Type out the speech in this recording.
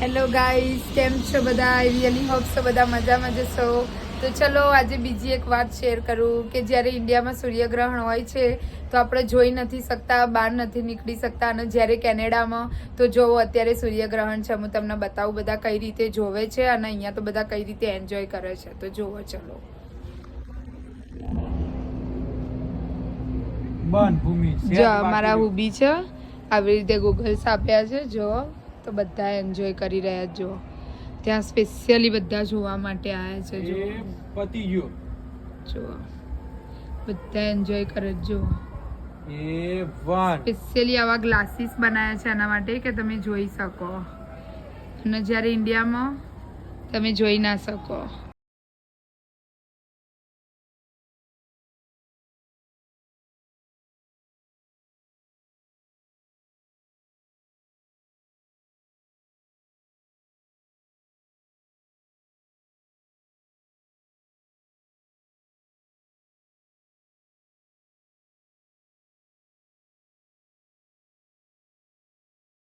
Hello guys કેમ છો બધા? આઈ રિયલી હોપ છો બધા મજામાં જશો તો ચલો આજે બીજી એક વાત શેર કરું કે જ્યારે ઇન્ડિયામાં સૂર્યગ્રહણ હોય છે તો આપણે જોઈ નથી શકતા બહાર નથી નીકળી શકતા. અને જ્યારે કેનેડામાં તો જોવો અત્યારે સૂર્યગ્રહણ છે. હું તમને બતાવું બધા કઈ રીતે જોવે છે અને અહીંયા તો બધા કઈ રીતે એન્જોય કરે છે. તો જોવો ચલો. મારા હુબી છે. આવી રીતે ગૂગલ્સ આપ્યા છે. જો. તો બધા એન્જોય કરી રહ્યા જો. ત્યાં સ્પેશિયલી બધા જોવા માટે આવ્યા છે જો. પતિ ગયો. જો. બધા એન્જોય કરે જો. A one. સ્પેશિયલી આવા ગ્લાસીસ બનાવ્યા છે એના માટે કે તમે જોઈ શકો. અને જ્યારે ઇન્ડિયામાં તમે જોઈ ના શકો.